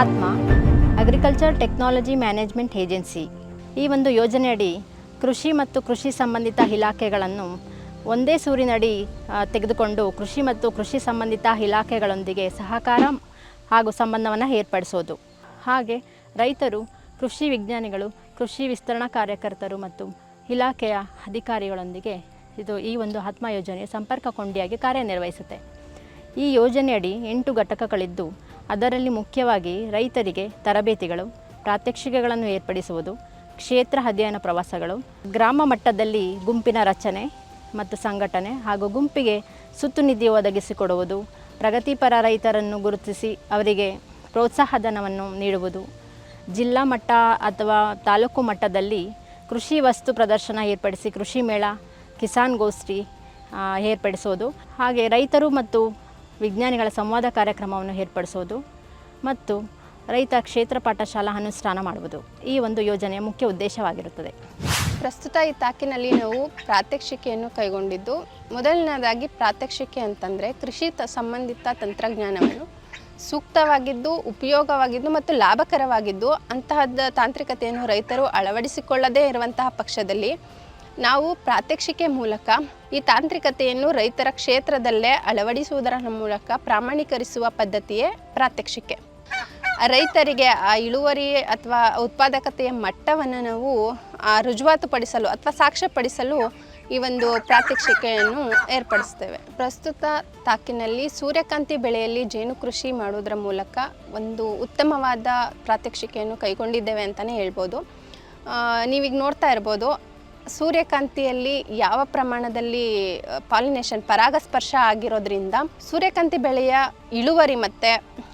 ಆತ್ಮ agriculture technology management agency ಈ ಒಂದು ಯೋಜನೆಯಡಿ ಕೃಷಿ ಮತ್ತು ಕೃಷಿ ಸಂಬಂಧಿತ ಇಲಾಖೆಗಳನ್ನು ಒಂದೇ ಸೂರಿನಡಿ ತೆಗೆದುಕೊಂಡು ಕೃಷಿ ಮತ್ತು ಕೃಷಿ ಸಂಬಂಧಿತ ಇಲಾಖೆಗಳೊಂದಿಗೆ ಸಹಕಾರ ಹಾಗೂ ಸಂಬಂಧವನ್ನು ಏರ್ಪಡಿಸೋದು. ಹಾಗೆ ರೈತರು, ಕೃಷಿ ವಿಜ್ಞಾನಿಗಳು, ಕೃಷಿ ವಿಸ್ತರಣಾ ಕಾರ್ಯಕರ್ತರು ಮತ್ತು ಇಲಾಖೆಯ ಅಧಿಕಾರಿಗಳೊಂದಿಗೆ ಇದು ಈ ಒಂದು ಆತ್ಮ ಯೋಜನೆ ಸಂಪರ್ಕ ಕೊಂಡಿಯಾಗಿ ಕಾರ್ಯನಿರ್ವಹಿಸುತ್ತೆ. ಈ ಯೋಜನೆಯಡಿ ಎಂಟು ಘಟಕಗಳಿದ್ದು ಅದರಲ್ಲಿ ಮುಖ್ಯವಾಗಿ ರೈತರಿಗೆ ತರಬೇತಿಗಳು, ಪ್ರಾತ್ಯಕ್ಷಿಕೆಗಳನ್ನು ಏರ್ಪಡಿಸುವುದು, ಕ್ಷೇತ್ರ ಅಧ್ಯಯನ ಪ್ರವಾಸಗಳು, ಗ್ರಾಮ ಮಟ್ಟದಲ್ಲಿ ಗುಂಪಿನ ರಚನೆ ಮತ್ತು ಸಂಘಟನೆ ಹಾಗೂ ಗುಂಪಿಗೆ ಸುತ್ತು ನಿಧಿ ಒದಗಿಸಿಕೊಡುವುದು, ಪ್ರಗತಿಪರ ರೈತರನ್ನು ಗುರುತಿಸಿ ಅವರಿಗೆ ಪ್ರೋತ್ಸಾಹಧನವನ್ನು ನೀಡುವುದು, ಜಿಲ್ಲಾ ಮಟ್ಟ ಅಥವಾ ತಾಲೂಕು ಮಟ್ಟದಲ್ಲಿ ಕೃಷಿ ವಸ್ತು ಪ್ರದರ್ಶನ ಏರ್ಪಡಿಸಿ ಕೃಷಿ ಮೇಳ, ಕಿಸಾನ್ ಗೋಷ್ಠಿ ಏರ್ಪಡಿಸೋದು ಹಾಗೆ ರೈತರು ಮತ್ತು ವಿಜ್ಞಾನಿಗಳ ಸಂವಾದ ಕಾರ್ಯಕ್ರಮವನ್ನು ಏರ್ಪಡಿಸೋದು ಮತ್ತು ರೈತ ಕ್ಷೇತ್ರ ಪಾಠಶಾಲಾ ಅನುಷ್ಠಾನ ಮಾಡುವುದು. ಈ ಒಂದು ಯೋಜನೆಯ ಮುಖ್ಯ ಉದ್ದೇಶವಾಗಿರುತ್ತದೆ. ಪ್ರಸ್ತುತ ಈ ತಾಕಿನಲ್ಲಿ ನಾವು ಪ್ರಾತ್ಯಕ್ಷಿಕೆಯನ್ನು ಕೈಗೊಂಡಿದ್ದು, ಮೊದಲನೇದಾಗಿ ಪ್ರಾತ್ಯಕ್ಷಿಕೆ ಅಂತಂದರೆ ಕೃಷಿ ತ ಸಂಬಂಧಿತ ತಂತ್ರಜ್ಞಾನವನ್ನು ಸೂಕ್ತವಾಗಿದ್ದು, ಉಪಯೋಗವಾಗಿದ್ದು ಮತ್ತು ಲಾಭಕರವಾಗಿದ್ದು, ಅಂತಹದ್ದು ತಾಂತ್ರಿಕತೆಯನ್ನು ರೈತರು ಅಳವಡಿಸಿಕೊಳ್ಳದೇ ಇರುವಂತಹ ಪಕ್ಷದಲ್ಲಿ ನಾವು ಪ್ರಾತ್ಯಕ್ಷಿಕೆ ಮೂಲಕ ಈ ತಾಂತ್ರಿಕತೆಯನ್ನು ರೈತರ ಕ್ಷೇತ್ರದಲ್ಲೇ ಅಳವಡಿಸುವುದರ ಮೂಲಕ ಪ್ರಾಮಾಣೀಕರಿಸುವ ಪದ್ಧತಿಯೇ ಪ್ರಾತ್ಯಕ್ಷಿಕೆ. ರೈತರಿಗೆ ಆ ಇಳುವರಿ ಅಥವಾ ಉತ್ಪಾದಕತೆಯ ಮಟ್ಟವನ್ನು ನಾವು ರುಜುವಾತುಪಡಿಸಲು ಅಥವಾ ಸಾಕ್ಷ್ಯಪಡಿಸಲು ಈ ಒಂದು ಪ್ರಾತ್ಯಕ್ಷಿಕೆಯನ್ನು ಏರ್ಪಡಿಸ್ತೇವೆ. ಪ್ರಸ್ತುತ ತಾಕಿನಲ್ಲಿ ಸೂರ್ಯಕಾಂತಿ ಬೆಳೆಯಲ್ಲಿ ಜೇನು ಕೃಷಿ ಮಾಡೋದ್ರ ಮೂಲಕ ಒಂದು ಉತ್ತಮವಾದ ಪ್ರಾತ್ಯಕ್ಷಿಕೆಯನ್ನು ಕೈಗೊಂಡಿದ್ದೇವೆ ಅಂತಲೇ ಹೇಳ್ಬೋದು. ನೀವೀಗ ನೋಡ್ತಾ ಇರ್ಬೋದು ಸೂರ್ಯಕಾಂತಿಯಲ್ಲಿ ಯಾವ ಪ್ರಮಾಣದಲ್ಲಿ ಪಾಲಿನೇಷನ್ ಪರಾಗಸ್ಪರ್ಶ ಆಗಿರೋದ್ರಿಂದ ಸೂರ್ಯಕಾಂತಿ ಬೆಳೆಯ ಇಳುವರಿ ಮತ್ತೆ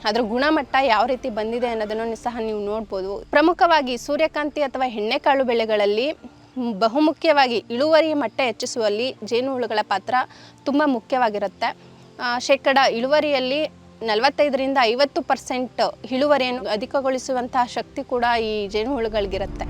ಅದರ ಗುಣಮಟ್ಟ ಯಾವ ರೀತಿ ಬಂದಿದೆ ಅನ್ನೋದನ್ನು ಸಹ ನೀವು ನೋಡ್ಬೋದು. ಪ್ರಮುಖವಾಗಿ ಸೂರ್ಯಕಾಂತಿ ಅಥವಾ ಎಣ್ಣೆಕಾಳು ಬೆಳೆಗಳಲ್ಲಿ ಬಹುಮುಖ್ಯವಾಗಿ ಇಳುವರಿ ಮಟ್ಟ ಹೆಚ್ಚಿಸುವಲ್ಲಿ ಜೇನುಹುಳುಗಳ ಪಾತ್ರ ತುಂಬ ಮುಖ್ಯವಾಗಿರುತ್ತೆ. ಶೇಕಡ ಇಳುವರಿಯಲ್ಲಿ ನಲವತ್ತೈದರಿಂದ ಐವತ್ತು ಪರ್ಸೆಂಟ್ ಇಳುವರಿಯನ್ನು ಅಧಿಕಗೊಳಿಸುವಂತಹ ಶಕ್ತಿ ಕೂಡ ಈ ಜೇನುಹುಳುಗಳಿಗಿರುತ್ತೆ.